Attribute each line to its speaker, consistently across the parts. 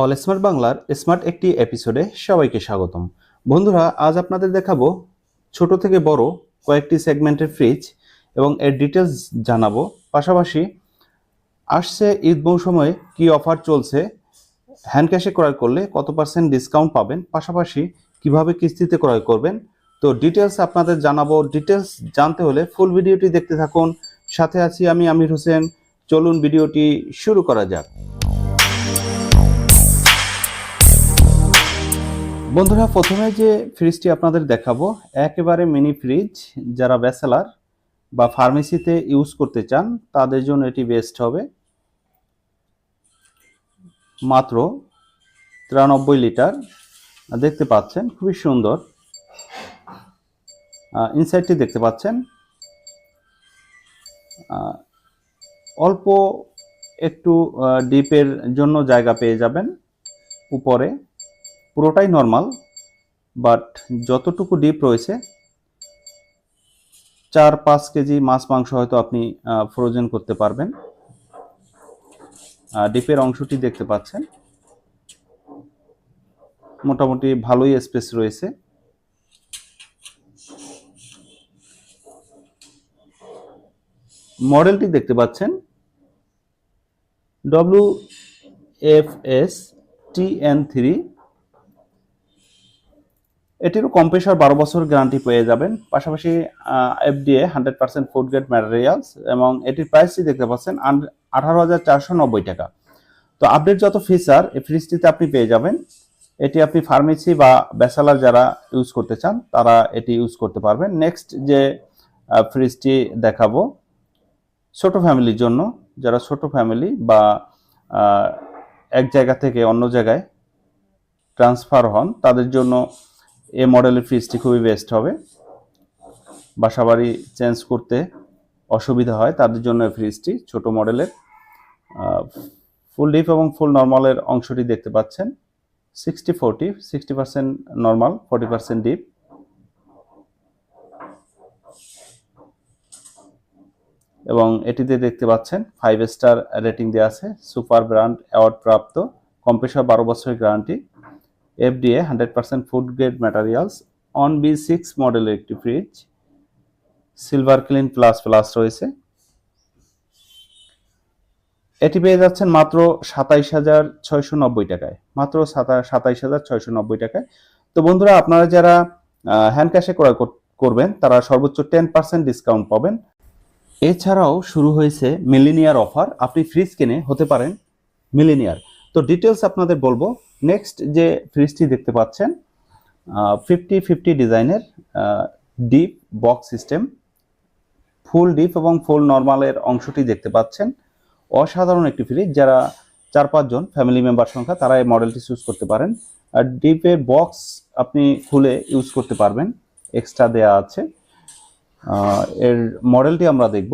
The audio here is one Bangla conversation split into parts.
Speaker 1: অল স্মার্ট বাংলার স্মার্ট একটি এপিসোডে সবাইকে স্বাগতম। বন্ধুরা, আজ আপনাদের দেখাবো ছোট থেকে বড় কয়েকটি সেগমেন্টের ফ্রিজ এবং এর ডিটেলস জানাব। পাশাপাশি আসছে ঈদ মৌসুমে কি অফার চলছে হ্যান্ড ক্যাশে ক্রয় করলে কত পার্সেন্ট ডিসকাউন্ট পাবেন, পাশাপাশি কীভাবে কিস্তিতে ক্রয় করবেন। তো ডিটেলস আপনাদের জানাব। ডিটেলস জানতে হলে ফুল ভিডিওটি দেখতে থাকুন। সাথে আছি আমি আমির হোসেন। চলুন ভিডিওটি শুরু করা যাক। বন্ধুরা, প্রথমে যে ফ্রিজটি আপনাদের দেখাবো, একেবারে মিনি ফ্রিজ যারা ব্যাচেলার বা ফার্মেসিতে ইউজ করতে চান, তাদের জন্য এটি বেস্ট হবে। মাত্র তিরানব্বই লিটার। দেখতে পাচ্ছেন, খুবই সুন্দর। ইনসাইডটি দেখতে পাচ্ছেন। অল্প একটু ডিপের জন্য জায়গা পেয়ে যাবেন উপরে। পুরোটাই নর্মাল বাট যতটুকু ডিপ রয়েছে, চার পাঁচ কেজি মাছ মাংস হয়তো আপনি ফ্রোজেন করতে পারবেন। ডিপের অংশটি দেখতে পাচ্ছেন। মোটামুটি ভালোই স্পেস রয়েছে। মডেলটি দেখতে পাচ্ছেন। W F S T N three এটিরও compressor বারো বছর গ্যারান্টি পেয়ে যাবেন। পাশাপাশি FDA hundred percent food grade materials এবং এটির প্রাইসটি দেখতে পাচ্ছেন আঠারো হাজার চারশো নব্বই টাকা। তো আপডেট যত ফিচার এই ফ্রিজটিতে আপনি পেয়ে যাবেন। এটি আপনি ফার্মেসি বা ব্যাচেলার যারা ইউজ করতে চান, তারা এটি ইউজ করতে পারবেন। নেক্সট যে ফ্রিজটি দেখাবো, ছোট ফ্যামিলির জন্য। যারা ছোট ফ্যামিলি বা এক জায়গা থেকে অন্য জায়গায় ট্রান্সফার হন, তাদের জন্য এ মডেলের ফ্রিজটি খুবই বেস্ট হবে। বাসাবাড়ি চেঞ্জ করতে অসুবিধা হয়, তাদের জন্য ফ্রিজটি ছোট মডেলের। ফুল ডিপ এবং ফুল নর্মালের অংশটি দেখতে পাচ্ছেন। Sixty forty sixty percent normal forty percent deep এবং এটিতে দেখতে পাচ্ছেন ফাইভ স্টার রেটিং দেওয়া আছে সুপার ব্র্যান্ড অ্যাওয়ার্ড প্রাপ্ত কম্প্রেসর বারো বছরের guarantee FDA hundred percent food grade materials on B six মডেলের একটি fridge silver clean plus plus রয়েছে। এটি পেয়ে যাচ্ছেন মাত্র সাতাইশ হাজার ছয়শো নব্বই টাকায়। মাত্র সাতাইশ হাজার ছয়শো নব্বই টাকায়। তো বন্ধুরা, আপনারা যারা হ্যান্ড ক্যাশে ক্রয় কর- করবেন, তারা সর্বোচ্চ টেন পার্সেন্ট ডিসকাউন্ট পাবেন। এছাড়াও শুরু হয়েছে মিলিনিয়ার অফার আপনি ফ্রিজ কিনে হতে পারেন মিলিনিয়ার তো ডিটেলস আপনাদের বলব। নেক্সট যে ফ্রিজটি দেখতে পাচ্ছেন ফিফটি ফিফটি ডিজাইনের deep box system full deep এবং ফুল নর্মালের অংশটি দেখতে পাচ্ছেন। অসাধারণ একটি ফ্রিজ যারা চার পাঁচজন ফ্যামিলি মেম্বার সংখ্যা, তারা এই মডেলটি চুজ করতে পারেন। আর ডিপের বক্স আপনি খুলে ইউজ করতে পারবেন। এক্সট্রা দেয়া আছে। এর মডেলটি আমরা দেখব।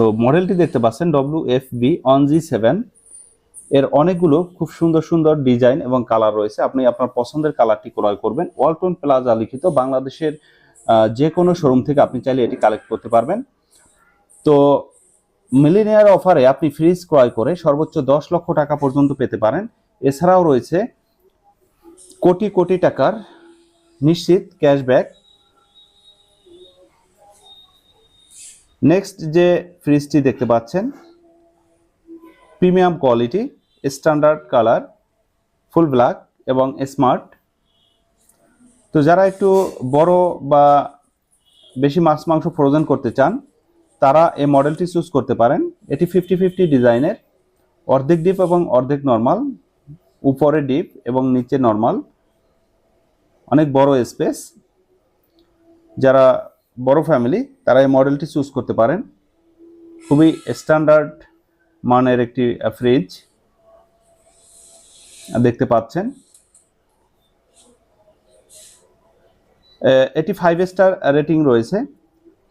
Speaker 1: তো মডেলটি দেখতে পাচ্ছেন W F B on G seven এর অনেকগুলো খুব সুন্দর সুন্দর ডিজাইন এবং কালার রয়েছে। আপনি আপনার পছন্দের কালারটি ক্রয় করবেন। ওয়ালটন প্লাজা লিখিত বাংলাদেশের যে কোনো শোরুম থেকে আপনি চাইলে এটি কালেক্ট করতে পারবেন। তো মিলিনিয়ার অফারে আপনি ফ্রিজ ক্রয় করে সর্বোচ্চ দশ লক্ষ টাকা পর্যন্ত পেতে পারেন। এছাড়াও রয়েছে কোটি কোটি টাকার নিশ্চিত ক্যাশব্যাক নেক্সট যে ফ্রিজটি দেখতে পাচ্ছেন premium quality standard colour full black এবং স্মার্ট তো যারা একটু বড় বা বেশি মাছ মাংস ফ্রোজেন করতে চান, তারা এই মডেলটি চুজ করতে পারেন। এটি ফিফটি ফিফটি ডিজাইনের, অর্ধেক ডিপ এবং অর্ধেক নর্মাল উপরে ডিপ এবং নিচে নর্মাল অনেক বড় স্পেস যারা বড় ফ্যামিলি তারা এই মডেলটি চুজ করতে পারেন। খুবই স্ট্যান্ডার্ড মানের একটি ফ্রিজ দেখতে পাচ্ছেন। এটি ফাইভ স্টার রেটিং রয়েছে।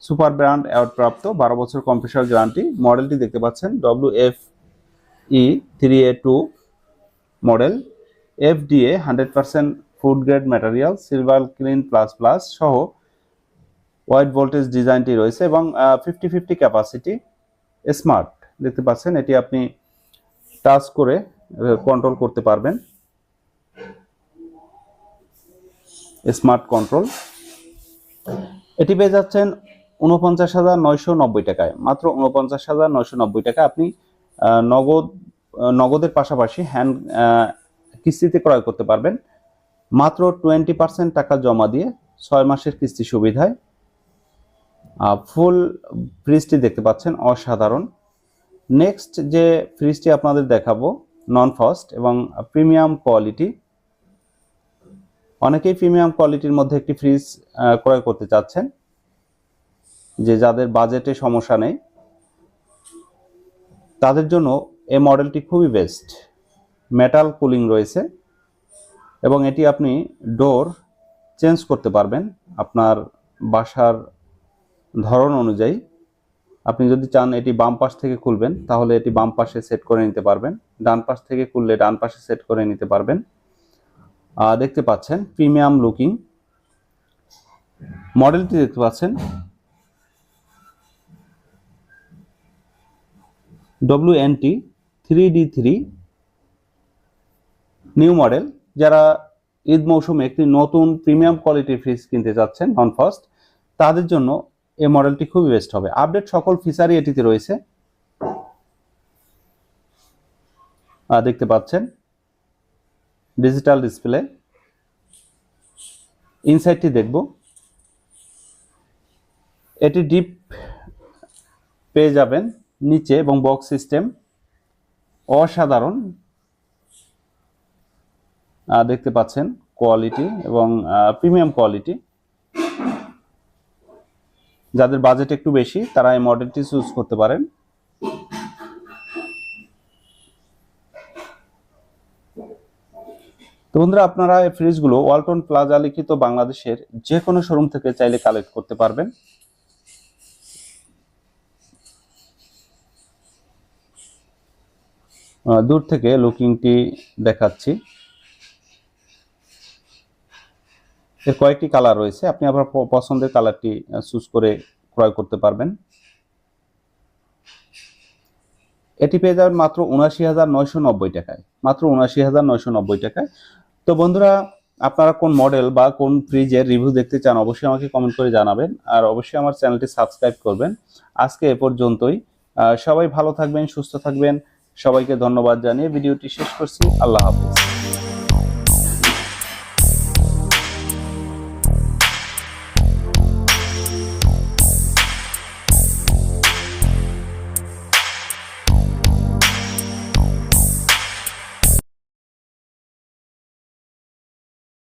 Speaker 1: সুপার ব্র্যান্ড অ্যাওয়ার্ড প্রাপ্ত বারো বছর কম্প্রেসার গ্যারান্টি মডেলটি দেখতে পাচ্ছেন W F E three A two model F FDA hundred percent food grade material silver clean plus plus সহ ওয়াইড ভোল্টেজ ডিজাইনটি রয়েছে এবং ফিফটি ফিফটি ক্যাপাসিটি স্মার্ট দেখতে পাচ্ছেন, এটি আপনি টাচ করে কন্ট্রোল করতে পারবেন। স্মার্ট কন্ট্রোল এটি পেয়ে যাচ্ছেন উনপঞ্চাশ হাজার নয়শো নব্বই টাকায়। মাত্র উনপঞ্চাশ হাজার নয়শো নব্বই টাকা আপনি নগদ নগদের পাশাপাশি হ্যান্ড কিস্তিতে ক্রয় করতে পারবেন। মাত্র টোয়েন্টি পার্সেন্ট টাকা জমা দিয়ে ছয় মাসের কিস্তি সুবিধায়। ফুল ফ্রিজটি দেখতে পাচ্ছেন, অসাধারণ। নেক্সট যে ফ্রিজটি আপনাদের দেখাবো নন ফাস্ট এবং প্রিমিয়াম কোয়ালিটি অনেকেই প্রিমিয়াম কোয়ালিটির মধ্যে একটি ফ্রিজ ক্রয় করতে চাচ্ছেন, যে যাদের বাজেটে সমস্যা নেই। তাদের জন্য এই মডেলটি খুবই বেস্ট মেটাল কুলিং রয়েছে এবং এটি আপনি ডোর চেঞ্জ করতে পারবেন, আপনার বাসার ধরন অনুযায়ী আপনি যদি চান এটি বাম পাশ থেকে খুলবেন, তাহলে এটি বাম পাশে সেট করে নিতে পারবেন। ডান পাশ থেকে খুললে ডান পাশে সেট করে নিতে পারবেন। দেখতে পাচ্ছেন প্রিমিয়াম লুকিং মডেলটি দেখতে পাচ্ছেন। W N T three D three new model যারা ঈদ মৌসুমে একটি নতুন প্রিমিয়াম কোয়ালিটির ফ্রিজ কিনতে চাচ্ছেন নন ফার্স্ট তাদের জন্য এই মডেলটি খুবই বেস্ট হবে। আপডেট সকল ফিচারই এটিতে রয়েছে। দেখতে পাচ্ছেন। ডিজিটাল ডিসপ্লে ইনসাইডটি দেখব। এটি ডিপ পেয়ে যাবেন নিচে এবং বক্স সিস্টেম অসাধারণ। দেখতে পাচ্ছেন কোয়ালিটি এবং প্রিমিয়াম কোয়ালিটি যাদের বাজেট একটু বেশি, তারা এই মডেলটি চুজ করতে পারেন। তো বন্ধুরা, আপনারা এই ফ্রিজগুলো ওয়ালটন প্লাজা লিখিত বাংলাদেশের যে কোনো শোরুম থেকে চাইলে কালেক্ট করতে পারবেন। দূর থেকে লুকিংটি দেখাচ্ছি। এর কয়েকটি কালার রয়েছে। আপনি আপনার পছন্দের কালারটি চুজ করে ক্রয় করতে পারবেন। এটি পেয়ে যাবেন মাত্র উনাশি হাজার নয়শো নব্বই টাকায়। মাত্র উনাশি হাজার নয়শো নব্বই টাকায়। তো বন্ধুরা, আপনারা কোন মডেল বা কোন ফ্রিজের রিভিউ দেখতে চান, অবশ্যই আমাকে কমেন্ট করে জানাবেন। আর অবশ্যই আমার চ্যানেলটি সাবস্ক্রাইব করবেন। আজকে এ পর্যন্তই। সবাই ভালো থাকবেন, সুস্থ থাকবেন। সবাইকে ধন্যবাদ জানিয়ে ভিডিওটি শেষ করছি। আল্লাহ হাফিজ।